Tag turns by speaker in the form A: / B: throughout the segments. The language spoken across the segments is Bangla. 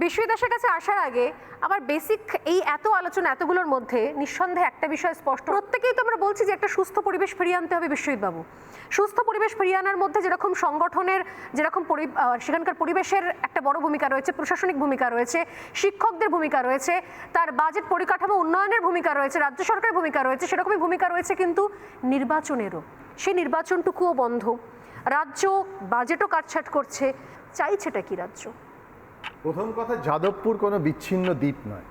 A: বিশ্ববিদ্যালয়ের কাছে আসার আগে আমার বেসিক এই এত আলোচনা, এতগুলোর মধ্যে নিঃসন্দেহে একটা বিষয় স্পষ্ট। প্রত্যেকেই তো আমরা বলছি যে একটা সুস্থ পরিবেশ ফিরিয়ে আনতে হবে বিশ্বজিৎবাবু সুস্থ পরিবেশ ফিরিয়ে আনার মধ্যে যেরকম সংগঠনের, যেরকম সেখানকার পরিবেশের একটা বড় ভূমিকা রয়েছে, প্রশাসনিক ভূমিকা রয়েছে, শিক্ষকদের ভূমিকা রয়েছে, তার বাজেট পরিকাঠামো উন্নয়নের ভূমিকা রয়েছে, রাজ্য সরকারের ভূমিকা রয়েছে, সেরকমই ভূমিকা রয়েছে কিন্তু নির্বাচনেরও। সেই নির্বাচনটুকুও বন্ধ। রাজ্য বাজেটও কাটছাট করছে, চাইছেটা কি রাজ্য?
B: প্রথম কথা, যাদবপুর কোনো বিচ্ছিন্ন দ্বীপ নয়।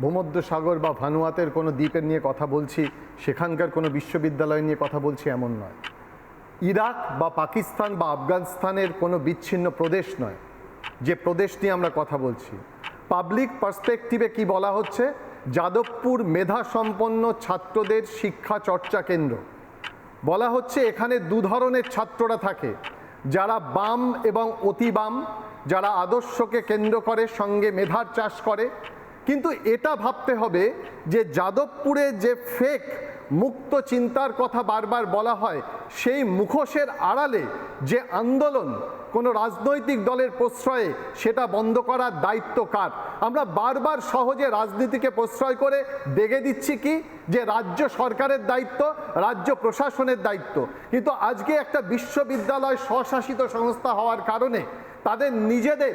B: ভূমধ্য সাগর বা ভানুয়াতের কোনো দ্বীপের নিয়ে কথা বলছি, সেখানকার কোনো বিশ্ববিদ্যালয় নিয়ে কথা বলছি এমন নয়। ইরাক বা পাকিস্তান বা আফগানিস্তানের কোনো বিচ্ছিন্ন প্রদেশ নয়, যে প্রদেশ নিয়ে আমরা কথা বলছি। পাবলিক পার্সপেক্টিভে কি বলা হচ্ছে? যাদবপুর মেধা সম্পন্ন ছাত্রদের শিক্ষা চর্চা কেন্দ্র। বলা হচ্ছে এখানে দু ধরনের ছাত্ররা থাকে যারা বাম এবং অতি বাম, যারা আদর্শকে কেন্দ্র করে, সঙ্গে মেধার চাষ করে। কিন্তু এটা ভাবতে হবে যে যাদবপুরে যে ফেক মুক্ত চিন্তার কথা বারবার বলা হয়, সেই মুখোশের আড়ালে যে আন্দোলন কোনো রাজনৈতিক দলের প্রশ্রয়ে, সেটা বন্ধ করার দায়িত্ব কার? আমরা বারবার সহজে রাজনীতিকে প্রশ্রয় করে দেখে দিচ্ছি কি? যে রাজ্য সরকারের দায়িত্ব, রাজ্য প্রশাসনের দায়িত্ব। কিন্তু আজকে একটা বিশ্ববিদ্যালয় স্বশাসিত সংস্থা হওয়ার কারণে তাদের নিজেদের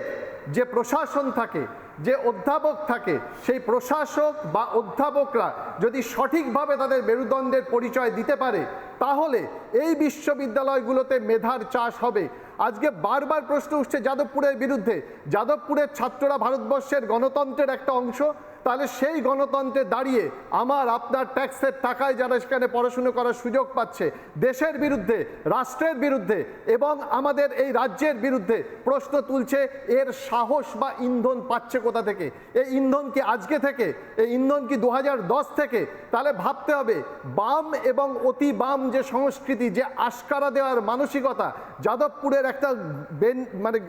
B: যে প্রশাসন থাকে যে অধ্যাপক থাকে, সেই প্রশাসক বা অধ্যাপকরা যদি সঠিকভাবে তাদের মেরুদণ্ডের পরিচয় দিতে পারে, তাহলে এই বিশ্ববিদ্যালয়গুলোতে মেধার চাষ হবে। আজকে বারবার প্রশ্ন উঠছে, যাদবপুরের বিরুদ্ধে। যাদবপুরের ছাত্ররা ভারতবর্ষের গণতন্ত্রের একটা অংশ তাহলে সেই গণতন্ত্রে দাঁড়িয়ে আমার, আপনার ট্যাক্সের টাকায় যারা সেখানে পড়াশুনো করার সুযোগ পাচ্ছে, দেশের বিরুদ্ধে, রাষ্ট্রের বিরুদ্ধে এবং আমাদের এই রাজ্যের বিরুদ্ধে প্রশ্ন তুলছে, এর সাহস বা ইন্ধন পাচ্ছে কোথা থেকে? এই ইন্ধন কি আজকে থেকে? এই ইন্ধন কি দু হাজার দশ থেকে? তাহলে ভাবতে হবে, বাম এবং অতি বাম যে সংস্কৃতি, যে আশকারা দেওয়ার মানসিকতা, যাদবপুরের একটা মানে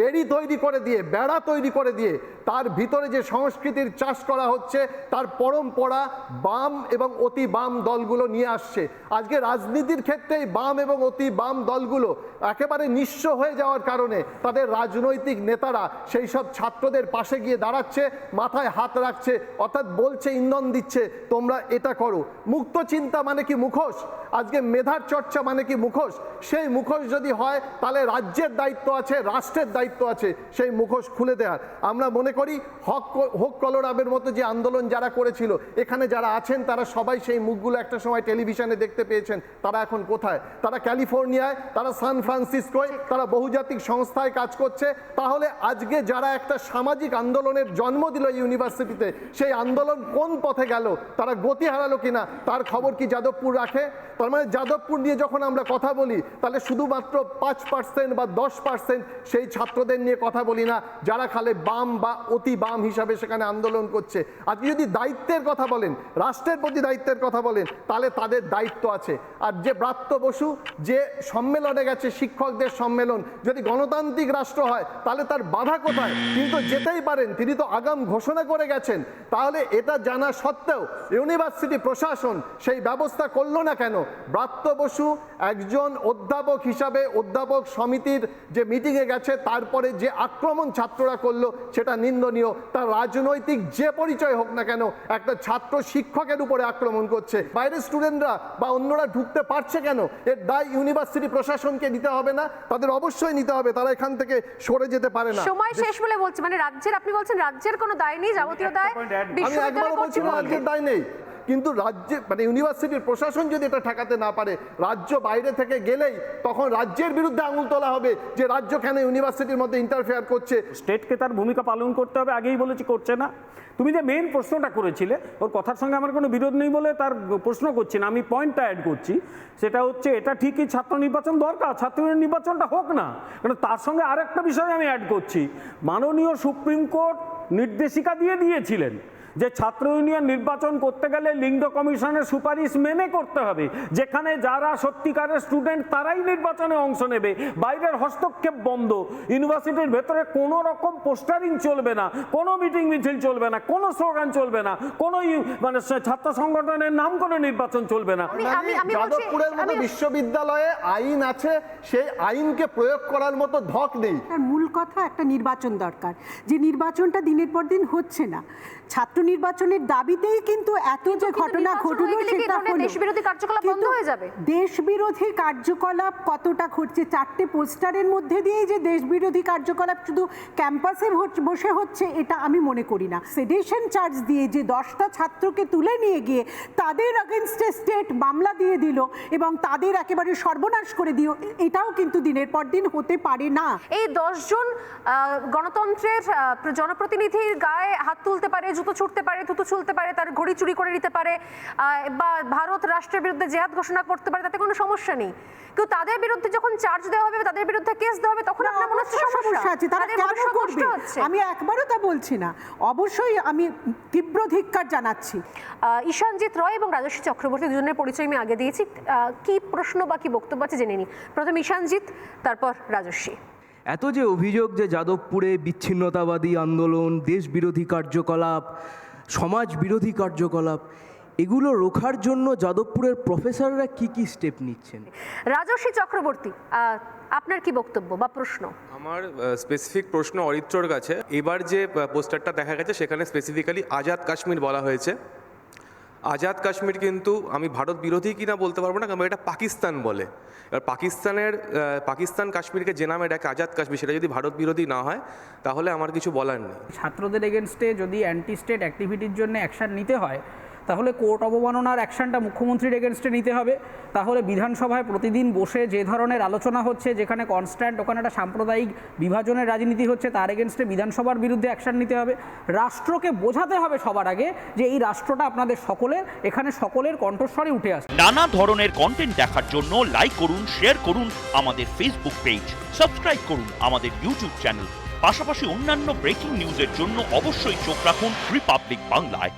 B: বেড়ি তৈরি করে দিয়ে, বেড়া তৈরি করে দিয়ে, তার ভিতরে যে সংস্কৃতির চাষ করা হচ্ছে, তার পরম্পরা বাম এবং অতি বাম দলগুলো নিয়ে আসছে। আজকে রাজনীতির ক্ষেত্রেই বাম এবং অতি বাম দলগুলো একেবারে নিঃস্ব হয়ে যাওয়ার কারণে তাদের রাজনৈতিক নেতারা সেই সব ছাত্রদের পাশে গিয়ে দাঁড়াচ্ছে, মাথায় হাত রাখছে, অর্থাৎ বলছে, ইন্ধন দিচ্ছে, তোমরা এটা করো। মুক্ত চিন্তা মানে কি মুখোশ? আজকে মেধার চর্চা মানে কি মুখোশ? সেই মুখোশ যদি হয়, তাহলে রাজ্যের দায়িত্ব আছে, রাষ্ট্রের দায়িত্ব আছে, সেই মুখোশ খুলে দেওয়ার। আমরা মনে করি হক, হোক কলরাবের মতো যে আন্দোলন যারা করেছিল, এখানে যারা আছেন, তারা সবাই সেই মুখগুলো একটা সময় টেলিভিশনে দেখতে পেয়েছেন। তারা এখন কোথায়? তারা ক্যালিফোর্নিয়ায়, তারা সান ফ্রান্সিসকোয়, তারা বহুজাতিক সংস্থায় কাজ করছে। তাহলে আজকে যারা একটা সামাজিক আন্দোলনের জন্ম দিল ইউনিভার্সিটিতে, সেই আন্দোলন কোন পথে গেল? তারা গতি হারালো কিনা? তার খবর কি যাদবপুর রাখে? তার মানে যাদবপুর নিয়ে যখন আমরা কথা বলি, তাহলে শুধুমাত্র পাঁচ পার্সেন্ট বা দশ পার্সেন্ট সেই ছাত্রদের নিয়ে কথা বলি না। যারা খালে বাম বা অতি বাম হিসাবে সেখানে আন্দোলন করছে। আজকে যদি দায়িত্বের কথা বলেন, রাষ্ট্রের প্রতি দায়িত্বের কথা বলেন, তাহলে তাদের দায়িত্ব আছে। আর যে ব্রাত্য বসু, যে সম্মেলনে গেছে, শিক্ষকদের সম্মেলন, যদি গণতান্ত্রিক রাষ্ট্র হয়, তাহলে তার বাধা কোথায়? তিনি তো যেতেই পারেন, তিনি তো আগাম ঘোষণা করে গেছেন। তাহলে এটা জানা সত্ত্বেও ইউনিভার্সিটি প্রশাসন সেই ব্যবস্থা করল না কেন? ব্রাত্য বসু একজন অধ্যাপক হিসাবে অধ্যাপক সমিতির যে মিটিংয়ে গেছে, তারপরে যে আক্রমণ ছাত্ররা করল, সেটা নিন্দনীয়। তার রাজনৈতিক যে পরিচয় হোক না কেন একটা ছাত্র শিক্ষকের উপরে আক্রমণ করছে। বাইরের স্টুডেন্টরা বা অন্যরা ঢুকতে পারছে কেন? এর দায় ইউনিভার্সিটি প্রশাসনকে নিতে হবে না তাদের অবশ্যই নিতে হবে তারা এখান থেকে সরে যেতে পারে না।
A: সময় শেষ বলে বলছি মানে রাজ্যের আপনি বলছেন রাজ্যের কোনো দায় নেই যাবতীয় দায়
B: আমি একবারও বলছি রাজ্যের দায় নেই। কিন্তু রাজ্যে মানে ইউনিভার্সিটির প্রশাসন যদি এটা ঠেকাতে না পারে, রাজ্য বাইরে থেকে গেলেই তখন রাজ্যের বিরুদ্ধে আঙুল তোলা হবে যে রাজ্য কেন ইউনিভার্সিটির মধ্যে ইন্টারফেয়ার করছে।
C: স্টেটকে তার ভূমিকা পালন করতে হবে, আগেই বলেছি, করছে না। তুমি যে মেন প্রশ্নটা করেছিলে, ওর কথার সঙ্গে আমার কোনো বিরোধ নেই বলে তার প্রশ্ন করছি না, আমি পয়েন্টটা অ্যাড করছি। সেটা হচ্ছে, এটা ঠিকই ছাত্র নির্বাচন দরকার ছাত্র নির্বাচনটা হোক না কারণ তার সঙ্গে আরেকটা বিষয় আমি অ্যাড করছি। মাননীয় সুপ্রিম কোর্ট নির্দেশিকা দিয়ে দিয়েছিলেন যে ছাত্র ইউনিয়ন নির্বাচন করতে গেলে লিঙ্গ কমিশনের সুপারিশ মেনে করতে হবে যেখানে যারা সত্যিকারের স্টুডেন্ট তারাই নির্বাচনে অংশ নেবে। বাইরের হস্তক্ষেপ বন্ধ ইউনিভার্সিটির ভেতরে কোনো রকম পোস্টারিং চলবে না কোনো মিটিং মিছিল চলবে না কোনো স্লোগান চলবে না কোনো মানে ছাত্র সংগঠনের নাম করে নির্বাচন চলবে না।
B: যাদবপুরের মতো বিশ্ববিদ্যালয়ে আইন আছে সেই আইনকে প্রয়োগ করার মতো ধক নেই।
D: মূল কথা একটা নির্বাচন দরকার। যে নির্বাচনটা দিনের পর দিন হচ্ছে না। ছাত্র নির্বাচনের দাবিতেই কিন্তু এত যে ঘটনা ঘটলো সেটা হলো।
A: দেশবিরোধী কার্যকলাপ বন্ধ হয়ে যাবে?
D: দেশবিরোধী কার্যকলাপ কতটা ঘটছে চারটে পোস্টারের মধ্যে দিয়েই যে দেশবিরোধী কার্যকলাপ শুধু ক্যাম্পাসে বসে হচ্ছে এটা আমি মনে করি না। সেডেশন চার্জ দিয়ে যে দশটা ছাত্রকে তুলে নিয়ে গিয়ে তাদের আগেনস্টে স্টেট মামলা দিয়ে দিল এবং তাদের একেবারে সর্বনাশ করে দিও এটাও কিন্তু দিনের পর দিন হতে পারে না।
A: এই দশজন গণতন্ত্রের জনপ্রতিনিধির গায়ে হাত তুলতে পারে জুতো ছুটতে পারে থুতু ছুলতে পারে তার ঘড়ি চুরি করে নিতে পারে বা ভারত রাষ্ট্রের বিরুদ্ধে জেহাদ ঘোষণা করতে পারে তাতে কোনো সমস্যা নেই। কিন্তু তাদের বিরুদ্ধে যখন চার্জ দেওয়া হবে তাদের বিরুদ্ধে কেস দেওয়া হবে তখন আপনার মনে হচ্ছে
D: সমস্যা। আছে। তারা কেন করবে। আমি একবারও তা বলছি না। অবশ্যই আমি তীব্র ধিক্কার জানাচ্ছি।
A: ঈশানজিৎ রয় এবং রাজস্বী চক্রবর্তী দুজনের পরিচয় আমি আগে দিয়েছি। কি প্রশ্ন বা কি বক্তব্য আছে জেনে নিই। প্রথম ঈশানজিৎ তারপর রাজস্বী
E: এত যে অভিযোগ যে যাদবপুরে বিচ্ছিন্নতাবাদী আন্দোলন দেশবিরোধী কার্যকলাপ সমাজ বিরোধী কার্যকলাপ এগুলো রোখার জন্য যাদবপুরের প্রফেসররা কি কি স্টেপ নিচ্ছেন?
A: রাজস্বী চক্রবর্তী আপনার কি বক্তব্য বা প্রশ্ন?
F: আমার স্পেসিফিক প্রশ্ন অরিত্রর কাছে। এবার যে পোস্টারটা দেখা গেছে সেখানে স্পেসিফিক্যালি আজাদ কাশ্মীর বলা হয়েছে। আজাদ কাশ্মীর কিন্তু আমি ভারত বিরোধী কিনা বলতে পারব না, কারণ এটা পাকিস্তান বলে। এবার পাকিস্তানের পাকিস্তান কাশ্মীরকে যে নামে ডাকে আজাদ কাশ্মীর, সেটা যদি ভারত বিরোধী না হয়, তাহলে আমার কিছু বলার নেই।
G: ছাত্রদের এগেনস্টে যদি অ্যান্টি স্টেট অ্যাক্টিভিটির জন্য অ্যাকশান নিতে হয় তাহলে কোর্ট অবমাননার অ্যাকশনটা মুখ্যমন্ত্রীর এগেনস্টে নিতে হবে। তাহলে বিধানসভায় প্রতিদিন বসে যে ধরনের আলোচনা হচ্ছে, যেখানে কনস্ট্যান্ট ওখানে একটা সাম্প্রদায়িক বিভাজনের রাজনীতি হচ্ছে, তার এগেনস্টে বিধানসভার বিরুদ্ধে অ্যাকশন নিতে হবে। রাষ্ট্রকে বোঝাতে হবে সবার আগে যে এই রাষ্ট্রটা আপনাদের সকলের, এখানে সকলের কণ্ঠস্বরে উঠে আসছে।
H: নানা ধরনের কন্টেন্ট দেখার জন্য লাইক করুন শেয়ার করুন আমাদের ফেসবুক পেজ সাবস্ক্রাইব করুন আমাদের ইউটিউব চ্যানেল পাশাপাশি অন্যান্য ব্রেকিং নিউজের জন্য অবশ্যই চোখ রাখুন রিপাবলিক বাংলায়